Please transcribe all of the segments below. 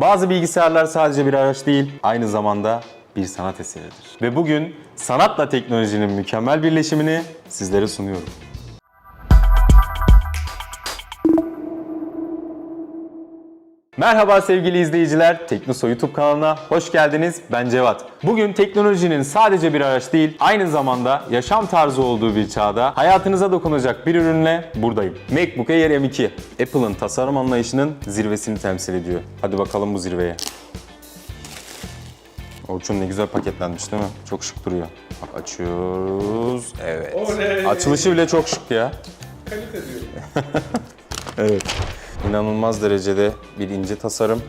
Bazı bilgisayarlar sadece bir araç değil, aynı zamanda bir sanat eseridir. Ve bugün sanatla teknolojinin mükemmel birleşimini sizlere sunuyorum. Merhaba sevgili izleyiciler, Teknoso YouTube kanalına hoş geldiniz. Ben Cevat. Bugün teknolojinin sadece bir araç değil, aynı zamanda yaşam tarzı olduğu bir çağda hayatınıza dokunacak bir ürünle buradayım. MacBook Air M2, Apple'ın tasarım anlayışının zirvesini temsil ediyor. Hadi bakalım bu zirveye. Orçun ne güzel paketlenmiş değil mi? Çok şık duruyor. Bak açıyoruz. Evet. Oley! Açılışı bile çok şık ya. Kalite diyorum. Evet. İnanılmaz derecede bir ince tasarım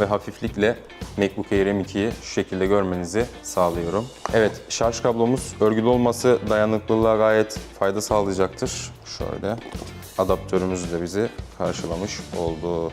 ve hafiflikle MacBook Air M2'yi şu şekilde görmenizi sağlıyorum. Evet, şarj kablomuz örgülü olması dayanıklılığa gayet fayda sağlayacaktır. Şöyle adaptörümüz de bizi karşılamış oldu.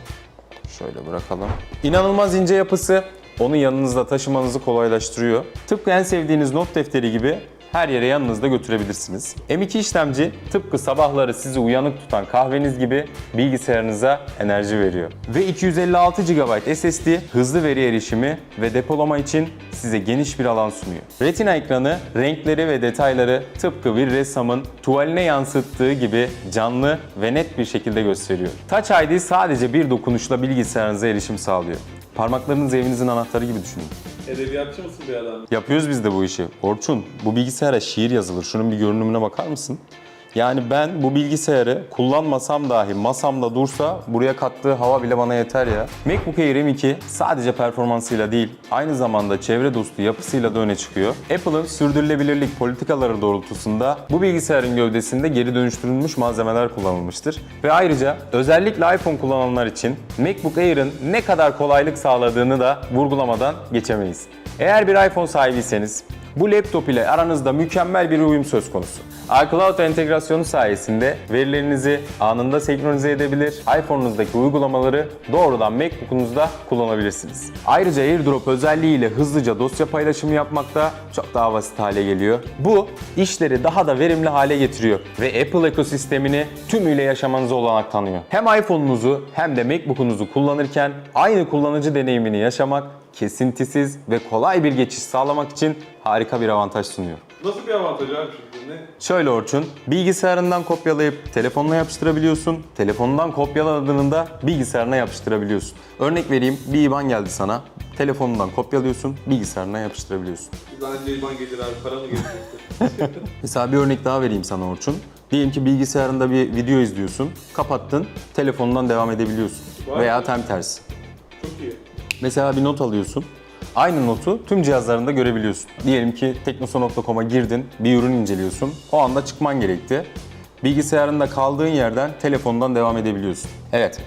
Şöyle bırakalım. İnanılmaz ince yapısı onu yanınızda taşımanızı kolaylaştırıyor. Tıpkı en sevdiğiniz not defteri gibi her yere yanınızda götürebilirsiniz. M2 işlemci tıpkı sabahları sizi uyanık tutan kahveniz gibi bilgisayarınıza enerji veriyor. Ve 256 GB SSD hızlı veri erişimi ve depolama için size geniş bir alan sunuyor. Retina ekranı renkleri ve detayları tıpkı bir ressamın tuvaline yansıttığı gibi canlı ve net bir şekilde gösteriyor. Touch ID sadece bir dokunuşla bilgisayarınıza erişim sağlıyor. Parmaklarınız evinizin anahtarı gibi düşünün. Edebiyatçı mısın bir adam? Yapıyoruz biz de bu işi. Orçun, bu bilgisayara şiir yazılır. Şunun bir görünümüne bakar mısın? Yani ben bu bilgisayarı kullanmasam dahi masamda dursa buraya kattığı hava bile bana yeter ya. MacBook Air M2 sadece performansıyla değil, aynı zamanda çevre dostu yapısıyla da öne çıkıyor. Apple'ın sürdürülebilirlik politikaları doğrultusunda bu bilgisayarın gövdesinde geri dönüştürülmüş malzemeler kullanılmıştır. Ve ayrıca özellikle iPhone kullananlar için MacBook Air'ın ne kadar kolaylık sağladığını da vurgulamadan geçemeyiz. Eğer bir iPhone sahibiyseniz bu laptop ile aranızda mükemmel bir uyum söz konusu. iCloud entegrasyonu sayesinde verilerinizi anında senkronize edebilir, iPhone'unuzdaki uygulamaları doğrudan MacBook'unuzda kullanabilirsiniz. Ayrıca AirDrop özelliğiyle hızlıca dosya paylaşımı yapmakta çok daha basit hale geliyor. Bu işleri daha da verimli hale getiriyor ve Apple ekosistemini tümüyle yaşamanıza olanak tanıyor. Hem iPhone'unuzu hem de MacBook'unuzu kullanırken aynı kullanıcı deneyimini yaşamak kesintisiz ve kolay bir geçiş sağlamak için harika bir avantaj sunuyor. Nasıl bir avantaj abi şimdi? Ne? Şöyle Orçun, bilgisayarından kopyalayıp telefonuna yapıştırabiliyorsun. Telefonundan kopyaladığını da bilgisayarına yapıştırabiliyorsun. Örnek vereyim, bir IBAN geldi sana. Telefonundan kopyalıyorsun, bilgisayarına yapıştırabiliyorsun. Anca İban gelir abi, para mı gelecektir? Mesela bir örnek daha vereyim sana Orçun. Diyelim ki bilgisayarında bir video izliyorsun, kapattın, telefonundan devam edebiliyorsun. Vay Veya be. tam tersi. Çok iyi. Mesela bir not alıyorsun. Aynı notu tüm cihazlarında görebiliyorsun. Diyelim ki teknoso.com'a girdin, bir ürün inceliyorsun. O anda çıkman gerekti. Bilgisayarında kaldığın yerden telefondan devam edebiliyorsun. Evet,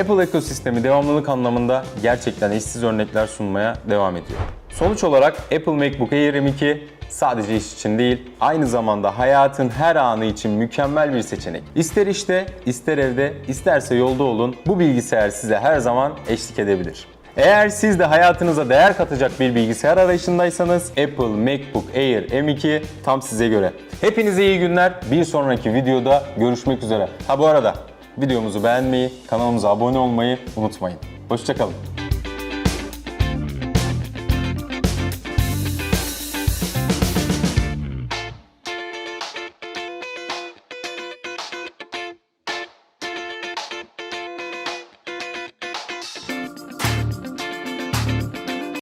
Apple ekosistemi devamlılık anlamında gerçekten eşsiz örnekler sunmaya devam ediyor. Sonuç olarak Apple MacBook Air M2 sadece iş için değil, aynı zamanda hayatın her anı için mükemmel bir seçenek. İster işte, ister evde, isterse yolda olun, bu bilgisayar size her zaman eşlik edebilir. Eğer siz de hayatınıza değer katacak bir bilgisayar arayışındaysanız Apple MacBook Air M2 tam size göre. Hepinize iyi günler. Bir sonraki videoda görüşmek üzere. Ha bu arada videomuzu beğenmeyi, kanalımıza abone olmayı unutmayın. Hoşçakalın.